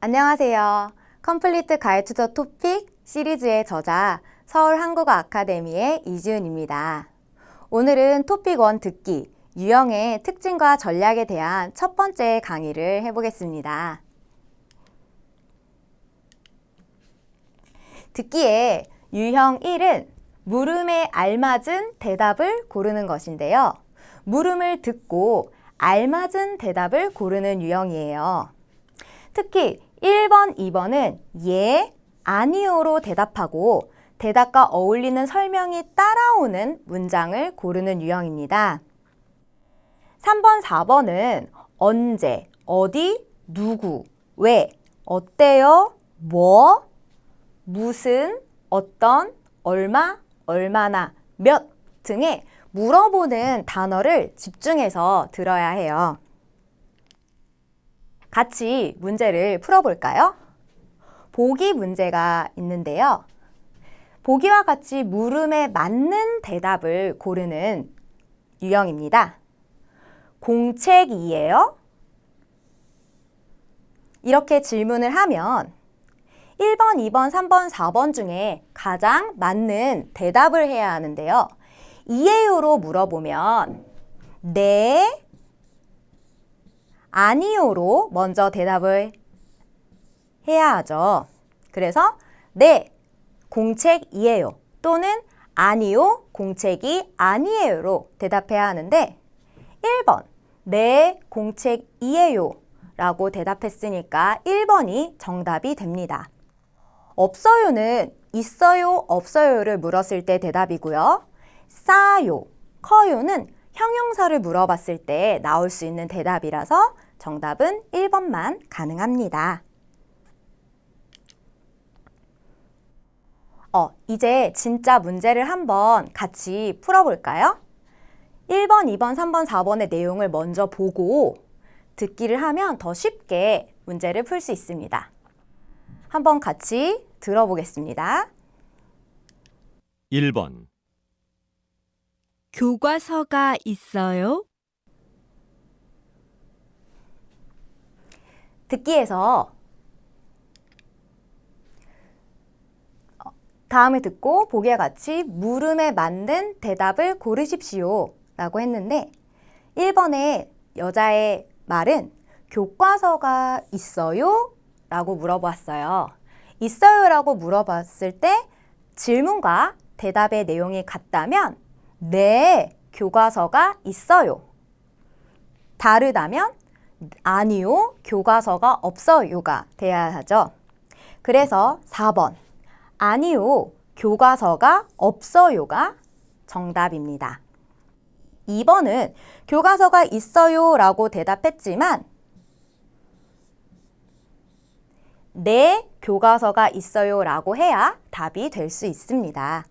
안녕하세요. 컴플리트 가이드 투더 토픽 시리즈의 저자 서울 한국어 아카데미의 이지은입니다. 오늘은 토픽 1 듣기 유형의 특징과 전략에 대한 첫 번째 강의를 해보겠습니다. 듣기에 유형 1은 물음에 알맞은 대답을 고르는 것인데요. 물음을 듣고 알맞은 대답을 고르는 유형이에요. 특히 1번, 2번은 예, 아니요로 대답하고 대답과 어울리는 설명이 따라오는 문장을 고르는 유형입니다. 3번, 4번은 언제, 어디, 누구, 왜, 어때요, 뭐, 무슨, 어떤, 얼마, 얼마나, 몇 등의 물어보는 단어를 집중해서 들어야 해요. 같이 문제를 풀어볼까요? 보기 문제가 있는데요. 보기와 같이 물음에 맞는 대답을 고르는 유형입니다. 공책이에요? 이렇게 질문을 하면 1번, 2번, 3번, 4번 중에 가장 맞는 대답을 해야 하는데요. 이에요로 물어보면 네, 아니요로 먼저 대답을 해야 하죠. 그래서 네, 공책이에요. 또는 아니요, 공책이 아니에요로 대답해야 하는데 1번, 네, 공책이에요. 라고 대답했으니까 1번이 정답이 됩니다. 없어요는 있어요, 없어요를 물었을 때 대답이고요. 싸요, 커요는 형용사를 물어봤을 때 나올 수 있는 대답이라서 정답은 1번만 가능합니다. 어, 이제 진짜 문제를 한번 같이 풀어볼까요? 1번, 2번, 3번, 4번의 내용을 먼저 보고 듣기를 하면 더 쉽게 문제를 풀 수 있습니다. 한번 같이 들어보겠습니다. 1번, 교과서가 있어요? 듣기에서 어, 다음을 듣고 보기와 같이 물음에 맞는 대답을 고르십시오 라고 했는데 1번의 여자의 말은 교과서가 있어요? 라고 물어봤어요. 있어요? 라고 물어봤을 때 질문과 대답의 내용이 같다면 네, 교과서가 있어요. 다르다면 아니요, 교과서가 없어요가 돼야 하죠. 그래서 4번. 아니요, 교과서가 없어요가 정답입니다. 2번은 교과서가 있어요 라고 대답했지만 네, 교과서가 있어요 라고 해야 답이 될 수 있습니다.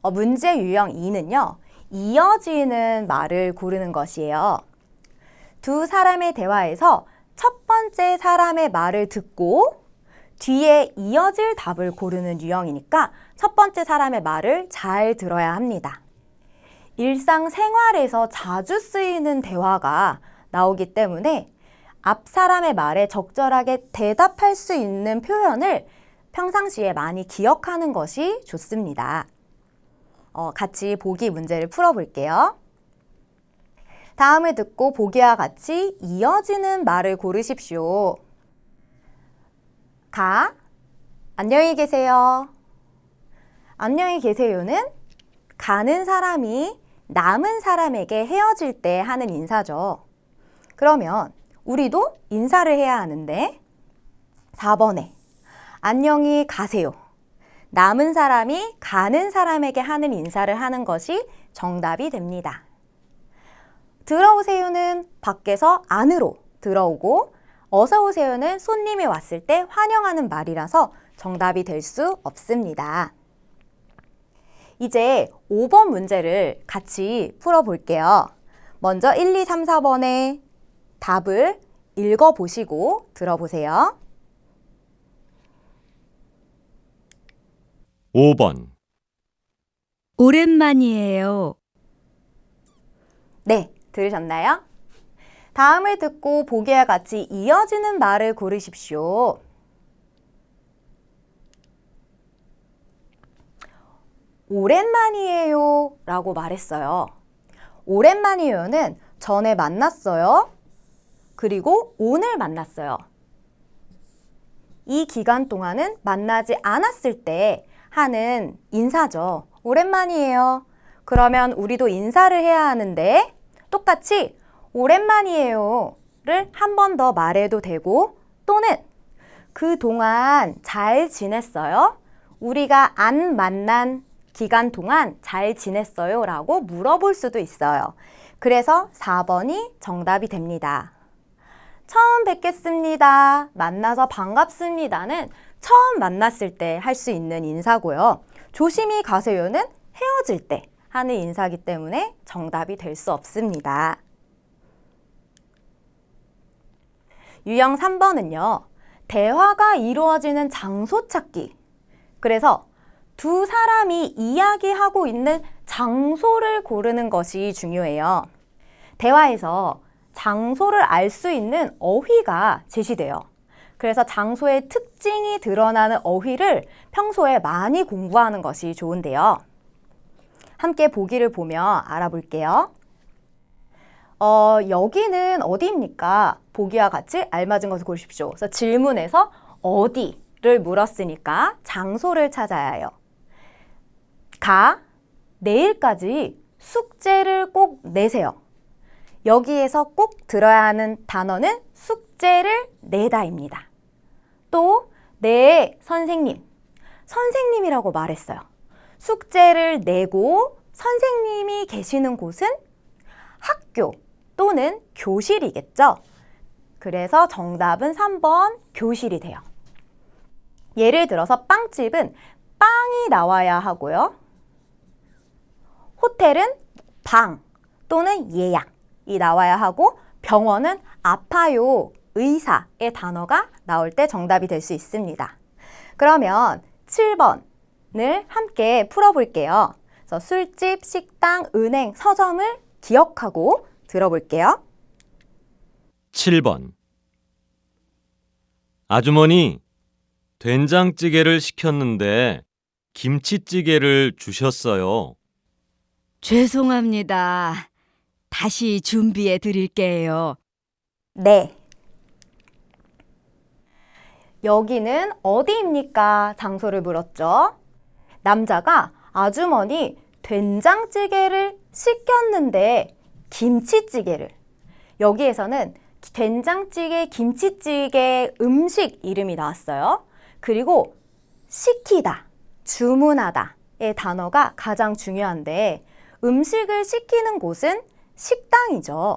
어, 문제 유형 2는요. 이어지는 말을 고르는 것이에요. 두 사람의 대화에서 첫 번째 사람의 말을 듣고 뒤에 이어질 답을 고르는 유형이니까 첫 번째 사람의 말을 잘 들어야 합니다. 일상 생활에서 자주 쓰이는 대화가 나오기 때문에 앞 사람의 말에 적절하게 대답할 수 있는 표현을 평상시에 많이 기억하는 것이 좋습니다. 어, 같이 보기 문제를 풀어볼게요. 다음을 듣고 보기와 같이 이어지는 말을 고르십시오. 가, 안녕히 계세요. 안녕히 계세요는 가는 사람이 남은 사람에게 헤어질 때 하는 인사죠. 그러면 우리도 인사를 해야 하는데 4번에 안녕히 가세요. 남은 사람이 가는 사람에게 하는 인사를 하는 것이 정답이 됩니다. 들어오세요는 밖에서 안으로 들어오고 어서 오세요는 손님이 왔을 때 환영하는 말이라서 정답이 될 수 없습니다. 이제 5번 문제를 같이 풀어볼게요. 먼저 1, 2, 3, 4번의 답을 읽어보시고 들어보세요. 5번, 오랜만이에요. 네, 들으셨나요? 다음을 듣고 보기와 같이 이어지는 말을 고르십시오. 오랜만이에요 라고 말했어요. 오랜만이에요는 전에 만났어요. 그리고 오늘 만났어요. 이 기간 동안은 만나지 않았을 때 하는 인사죠. 오랜만이에요. 그러면 우리도 인사를 해야 하는데 똑같이 오랜만이에요를 한 번 더 말해도 되고 또는 그동안 잘 지냈어요? 우리가 안 만난 기간 동안 잘 지냈어요? 라고 물어볼 수도 있어요. 그래서 4번이 정답이 됩니다. 처음 뵙겠습니다. 만나서 반갑습니다는 처음 만났을 때 할 수 있는 인사고요. 조심히 가세요는 헤어질 때 하는 인사기 때문에 정답이 될 수 없습니다. 유형 3번은요. 대화가 이루어지는 장소 찾기. 그래서 두 사람이 이야기하고 있는 장소를 고르는 것이 중요해요. 대화에서 장소를 알 수 있는 어휘가 제시돼요. 그래서 장소의 특징이 드러나는 어휘를 평소에 많이 공부하는 것이 좋은데요. 함께 보기를 보며 알아볼게요. 어, 여기는 어디입니까? 보기와 같이 알맞은 것을 고르십시오. 그래서 질문에서 어디를 물었으니까 장소를 찾아야 해요. 가, 내일까지 숙제를 꼭 내세요. 여기에서 꼭 들어야 하는 단어는 숙제를 내다입니다. 또, 네, 선생님. 선생님이라고 말했어요. 숙제를 내고 선생님이 계시는 곳은 학교 또는 교실이겠죠. 그래서 정답은 3번 교실이 돼요. 예를 들어서 빵집은 빵이 나와야 하고요. 호텔은 방 또는 예약 이 나와야 하고 병원은 아파요, 의사의 단어가 나올 때 정답이 될 수 있습니다. 그러면 7번을 함께 풀어볼게요. 그래서 술집, 식당, 은행, 서점을 기억하고 들어볼게요. 7번 아주머니, 된장찌개를 시켰는데 김치찌개를 주셨어요. 죄송합니다. 다시 준비해 드릴게요. 네. 여기는 어디입니까? 장소를 물었죠. 남자가 아주머니 된장찌개를 시켰는데 김치찌개를 여기에서는 된장찌개, 김치찌개 음식 이름이 나왔어요. 그리고 시키다, 주문하다의 단어가 가장 중요한데 음식을 시키는 곳은 식당이죠.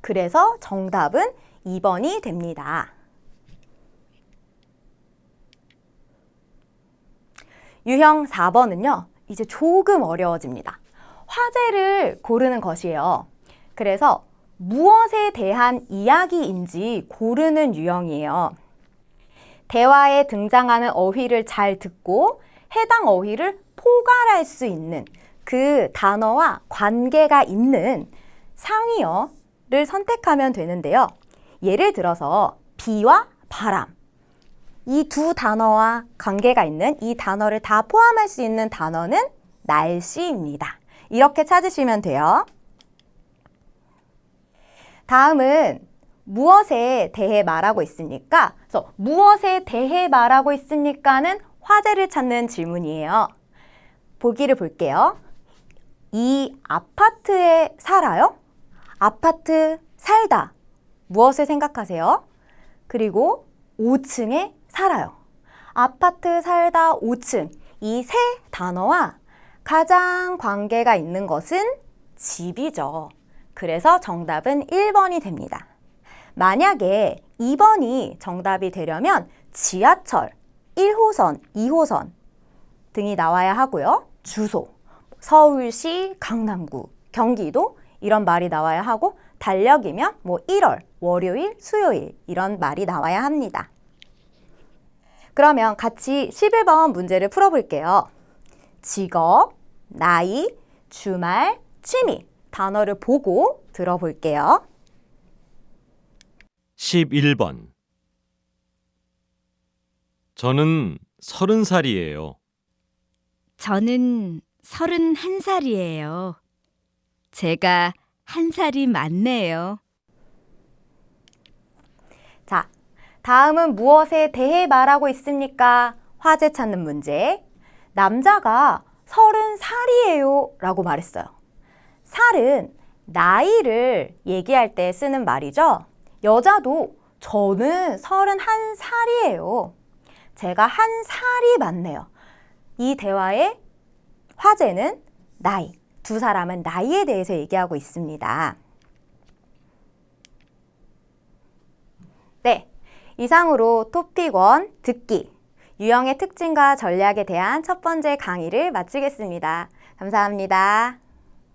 그래서 정답은 2번이 됩니다. 유형 4번은요, 이제 조금 어려워집니다. 화제를 고르는 것이에요. 그래서 무엇에 대한 이야기인지 고르는 유형이에요. 대화에 등장하는 어휘를 잘 듣고 해당 어휘를 포괄할 수 있는 그 단어와 관계가 있는 상위어를 선택하면 되는데요. 예를 들어서 비와 바람. 이 두 단어와 관계가 있는 이 단어를 다 포함할 수 있는 단어는 날씨입니다. 이렇게 찾으시면 돼요. 다음은 무엇에 대해 말하고 있습니까? 그래서 무엇에 대해 말하고 있습니까는 화제를 찾는 질문이에요. 보기를 볼게요. 이 아파트에 살아요? 아파트 살다. 무엇을 생각하세요? 그리고 5층에 살아요. 아파트 살다 5층. 이 세 단어와 가장 관계가 있는 것은 집이죠. 그래서 정답은 1번이 됩니다. 만약에 2번이 정답이 되려면 지하철 1호선, 2호선 등이 나와야 하고요. 주소, 서울시, 강남구, 경기도 이런 말이 나와야 하고 달력이면 뭐 1월, 월요일, 수요일 이런 말이 나와야 합니다. 그러면 같이 11번 문제를 풀어볼게요. 직업, 나이, 주말, 취미 단어를 보고 들어볼게요. 11번. 저는 서른 살이에요. 저는 서른한 살이에요. 제가 한 살이 많네요. 자, 다음은 무엇에 대해 말하고 있습니까? 화제 찾는 문제. 남자가 서른 살이에요 라고 말했어요. 살은 나이를 얘기할 때 쓰는 말이죠. 여자도 저는 서른 한 살이에요. 제가 한 살이 많네요. 이 대화의 화제는 나이. 두 사람은 나이에 대해서 얘기하고 있습니다. 네. 이상으로 토픽 1 듣기. 유형의 특징과 전략에 대한 첫 번째 강의를 마치겠습니다. 감사합니다.